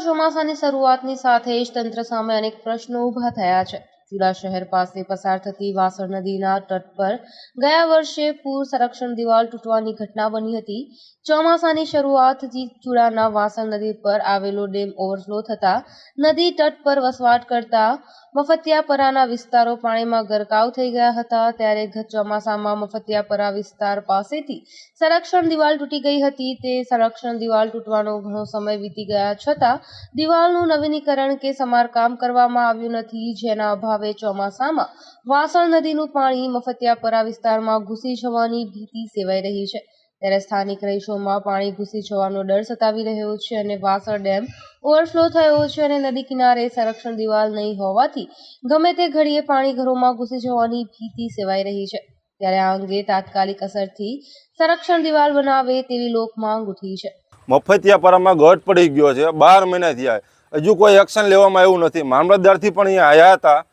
ચોમાસાની શરૂઆતની સાથે જ તંત્ર સામે અનેક પ્રશ્નો ઊભા થયા છે. ચુડા શહેર પાસે પસાર થતી વાસણ નદીના તટ પર ગયા વર્ષે પૂર સંરક્ષણ દિવાલ તૂટવાની ઘટના બની હતી. ચોમાસાની શરૂઆતથી ચુડાના વાસણ નદી પર આવેલો ડેમ ઓવરફ્લો થતા નદી તટ પર વસવાટ કરતા મફતિયાપરાના વિસ્તારો પાણીમાં ગરકાવ થઈ ગયા હતા. ત્યારે ચોમાસામાં મફતિયાપરા વિસ્તાર પાસેથી સંરક્ષણ દિવાલ તૂટી ગઈ હતી. તે સંરક્ષણ દિવાલ તૂટવાનો ઘણો સમય વીતી ગયા છતાં દિવાલનું નવીનીકરણ કે સમારકામ કરવામાં આવ્યું નથી, જેના અભાવે ચોમાસામાં. વાસણ નદીનું પાણી મફતિયાપરા વિસ્તારમાં ઘૂસી જવાની ભીતિ સેવાઈ રહી છે. ત્યારે સ્થાનિક રહીશોમાં પાણી ઘૂસી જવાનો ડર સતાવી રહ્યો છે અને વાસણ ડેમ ઓવરફ્લો થયો છે અને નદી કિનારે સંરક્ષણ દિવાલ નહીં હોવાથી ગમે તે ઘડીએ પાણી ઘરોમાં ઘૂસી જવાની ભીતિ સેવાઈ રહી છે. ત્યારે આ અંગે તાત્કાલિક અસરથી સંરક્ષણ દિવાલ બનાવે તેવી લોક માંગ ઉઠી છે. મફતિયાપરામાં ગઢ પડી ગયો છે. બાર મહિના થયા. હજુ કોઈ એક્શન લેવામાં આવ્યું નથી. મામલતદારથી પણ અહીંયા આવ્યા હતા.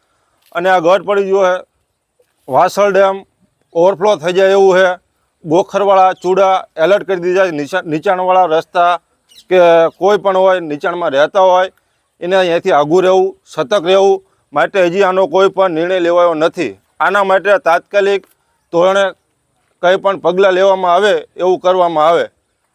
અને આ ગઢ પડી ગયો છે વાસળ ડેમ, ઓવરફ્લો થઈ જાય એવું છે ગોખરવાળા, ચૂડા, એલર્ટ કરી દીધા નીચા નીચાણવાળા રસ્તા કે કોઈ પણ હોય, નીચાણમાં રહેતા હોય, એને અહીંયાથી આઘું રહેવું, સતર્ક રહેવું માટે હજી આનો કોઈ પણ નિર્ણય લેવાયો નથી. આના માટે તાત્કાલિક ધોરણે કંઈ પણ પગલાં લેવામાં આવે એવું કરવામાં આવે.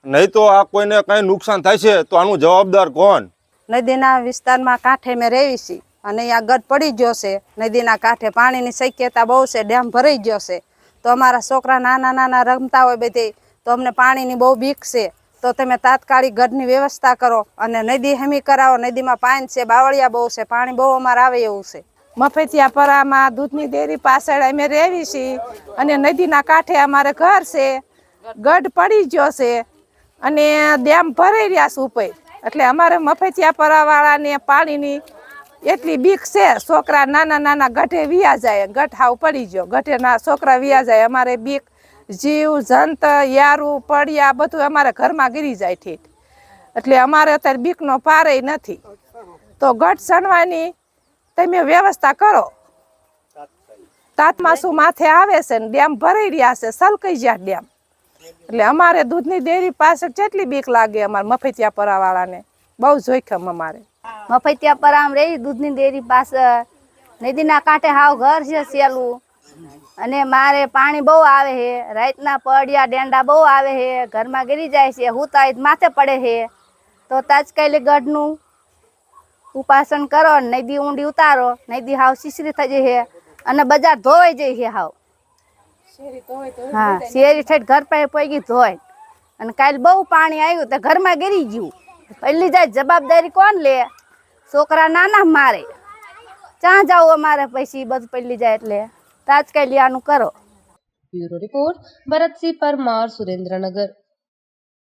નહીં તો આ કોઈને કંઈ નુકસાન થાય છે તો આનું જવાબદાર કોણ? નદીના વિસ્તારમાં કાંઠે મેં રહેવી છીએ અને અહીંયા ગઢ પડી ગયો છે. નદીના કાંઠે પાણીની શક્યતા બહુ છે, ડેમ ભરાઈ ગયો છે. તો અમારા છોકરા નાના નાના રમતા હોય બધે, તો અમને પાણીની બહુ બીક છે. તો તમે તાત્કાલિક ગઢની વ્યવસ્થા કરો અને નદી હમી કરાવો. નદીમાં પાણી છે, બાવળિયા બહુ છે, પાણી બહુ અમારે આવે એવું છે. મફતિયાપરામાં દૂધની ડેરી પાછળ અમે રહેવી છીએ અને નદીના કાંઠે અમારે ઘર છે. ગઢ પડી ગયો છે અને ડેમ ભરાઈ રહ્યા છે ઉપર. એટલે અમારે મફતિયાપરાવાળાને પાણીની એટલી બીક છે. છોકરા નાના નાના ગઢે વિયા જાય ગઠ હાવ પડી ગયો. ગઢે ના છોકરા વિયા જાય, અમારે બીક, જીવ, જંત, યારું, પડ્યા બધું અમારે ઘરમાં ગીરી જાય ઠીક. એટલે અમારે અત્યારે બીકનો પારે નથી. તો ગઠ સણવાની તમે વ્યવસ્થા કરો. તાતમાં શું માથે આવે છે ને ડેમ ભરાઈ રહ્યા છે, સલકાઈ ગયા ડેમ. એટલે અમારે દૂધની ડેરી પાસે કેટલી બીક લાગે અમારે મફતિયા પરાવાળાને. બહુ જોખમ અમારે. મફતિયા પર આમ રહી દૂધની ડેરી પાસે નદીના કાંઠે હાવ ઘર છે સેલું અને મારે પાણી બહુ આવે છે રાતના પડ્યા ડેંડા બહુ આવે છે ઘરમાં ગીરી જાય છે હું તો માથે પડે છે તો તાત્કાલિક ગઢનું ઉપાસન કરો નદી ઊંડી ઉતારો નદી હાવ શીશરી થઈ જાય અને બજાર ધોવાઈ જાય છે હાવ. હા શેરી ઠેઠ ઘર પાસે પગી ધોય અને કાલે બહુ પાણી આવ્યું તો ઘરમાં ગીરી ગયું. પહેલી જાય જવાબદારી કોણ લે? છોકરા નાના મારે. ક્યાં જાવ અમારે પછી બધું પહેલી જાય એટલે. તાજ કઈ લેવાનું કરો. Bureau report, Bharatsinh Parmar, Surendranagar.